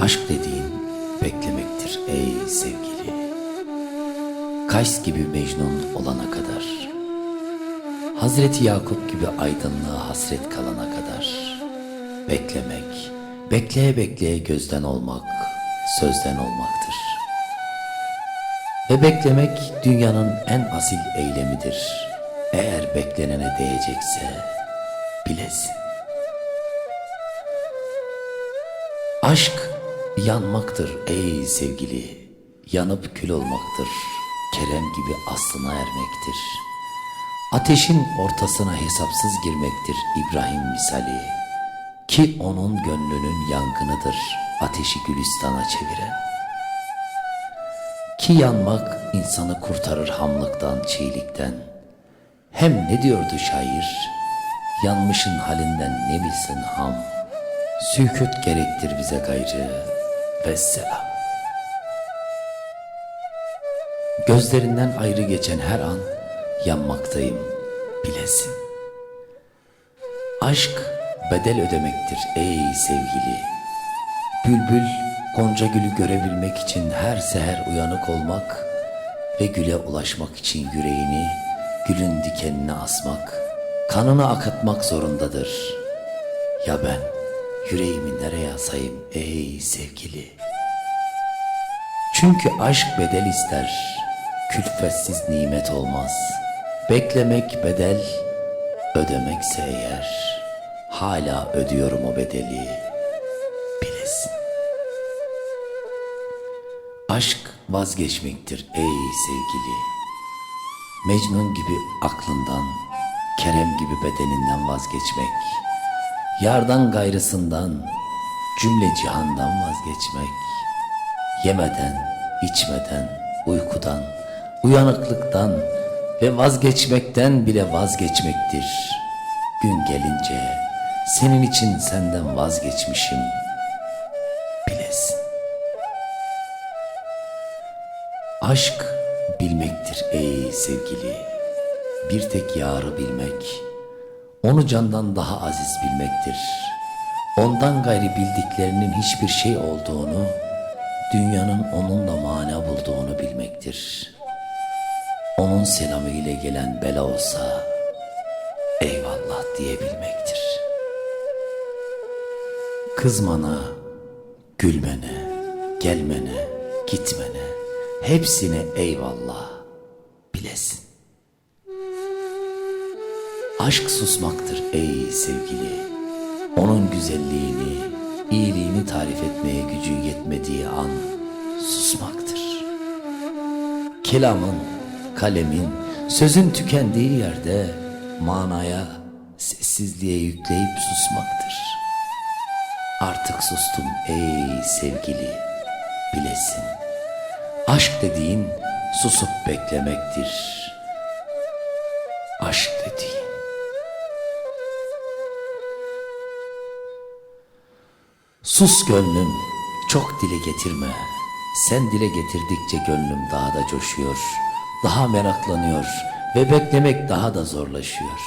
Aşk dediğin beklemektir ey sevgili. Kays gibi Mecnun olana kadar. Hazreti Yakup gibi aydınlığa hasret kalana kadar. Beklemek, bekleye bekleye gözden olmak, sözden olmaktır. Ve beklemek dünyanın en asil eylemidir. Eğer beklenene değecekse bilesin. Aşk yanmaktır ey sevgili. Yanıp kül olmaktır. Kerem gibi aslına ermektir. Ateşin ortasına hesapsız girmektir İbrahim misali. Ki onun gönlünün yangınıdır ateşi gülistana çeviren. Ki yanmak insanı kurtarır hamlıktan, çiğlikten. Hem ne diyordu şair? Yanmışın halinden ne bilsin ham. Sükut gerektir bize gayrı. Vesselam. Gözlerinden ayrı geçen her an yanmaktayım bilesin. Aşk bedel ödemektir ey sevgili. Bülbül gonca gülü görebilmek için her seher uyanık olmak ve güle ulaşmak için yüreğini gülün dikenine asmak, kanını akıtmak zorundadır. Ya ben yüreğimi nereye asayım ey sevgili? Çünkü aşk bedel ister, külfetsiz nimet olmaz. Beklemek bedel, ödemekse eğer, hala ödüyorum o bedeli, bilesin. Aşk vazgeçmektir ey sevgili. Mecnun gibi aklından, Kerem gibi bedeninden vazgeçmek. Yardan gayrısından, cümle cihandan vazgeçmek. Yemeden, içmeden, uykudan, uyanıklıktan ve vazgeçmekten bile vazgeçmektir. Gün gelince senin için senden vazgeçmişim. Bilesin. Aşk bilmektir ey sevgili. Bir tek yarı bilmek, onu candan daha aziz bilmektir. Ondan gayri bildiklerinin hiçbir şey olduğunu, dünyanın onunla mana bulduğunu bilmektir. Onun selamı ile gelen bela olsa, eyvallah diyebilmektir. Kızmana, gülmene, gelmene, gitmene, hepsine eyvallah bilesin. Aşk susmaktır ey sevgili. Onun güzelliğini, iyiliğini tarif etmeye gücü yetmediği an susmaktır. Kelamın, kalemin, sözün tükendiği yerde manaya, sessizliğe yükleyip susmaktır. Artık sustum ey sevgili, bilesin. Aşk dediğin susup beklemektir. Aşk dediğin. Sus gönlüm, çok dile getirme. Sen dile getirdikçe gönlüm daha da coşuyor, daha meraklanıyor ve beklemek daha da zorlaşıyor.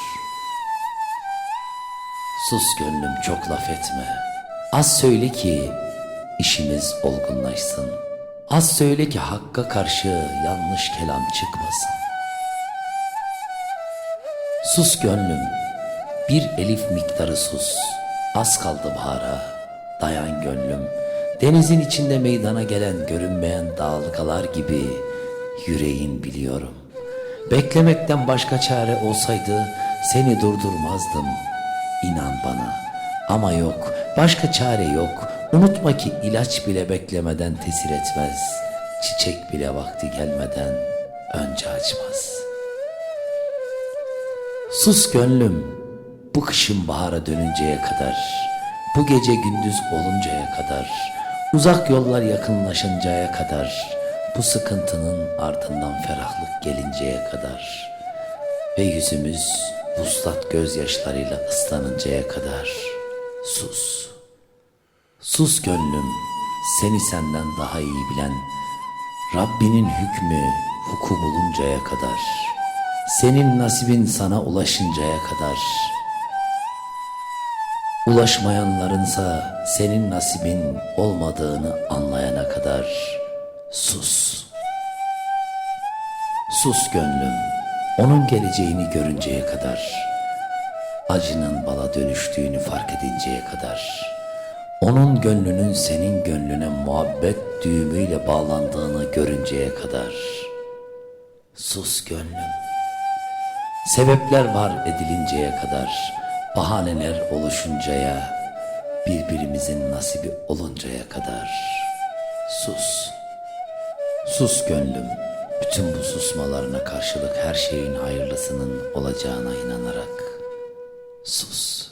Sus gönlüm çok laf etme. Az söyle ki işimiz olgunlaşsın. Az söyle ki hakka karşı yanlış kelam çıkmasın. Sus gönlüm, bir elif miktarı sus. Az kaldı bahara, dayan gönlüm. Denizin içinde meydana gelen görünmeyen dalgalar gibi yüreğin biliyorum. Beklemekten başka çare olsaydı seni durdurmazdım. İnan bana. Ama yok, başka çare yok. Unutma ki ilaç bile beklemeden tesir etmez. Çiçek bile vakti gelmeden önce açmaz. Sus gönlüm, bu kışın bahara dönünceye kadar, bu gece gündüz oluncaya kadar, uzak yollar yakınlaşıncaya kadar, bu sıkıntının ardından ferahlık gelinceye kadar ve yüzümüz vuslat gözyaşlarıyla ıslanıncaya kadar sus. Sus gönlüm, seni senden daha iyi bilen, Rabbinin hükmü huku buluncaya kadar, senin nasibin sana ulaşıncaya kadar, Ulaşmayanlarınsa senin nasibin olmadığını anlayana kadar sus. Sus gönlüm, onun geleceğini görünceye kadar. Acının bala dönüştüğünü fark edinceye kadar. Onun gönlünün senin gönlüne muhabbet düğümüyle bağlandığını görünceye kadar. Sus gönlüm. Sebepler var edilinceye kadar, bahaneler oluşuncaya, birbirimizin nasibi oluncaya kadar. Sus. Sus gönlüm. Bütün bu susmalarına karşılık her şeyin hayırlısının olacağına inanarak sus.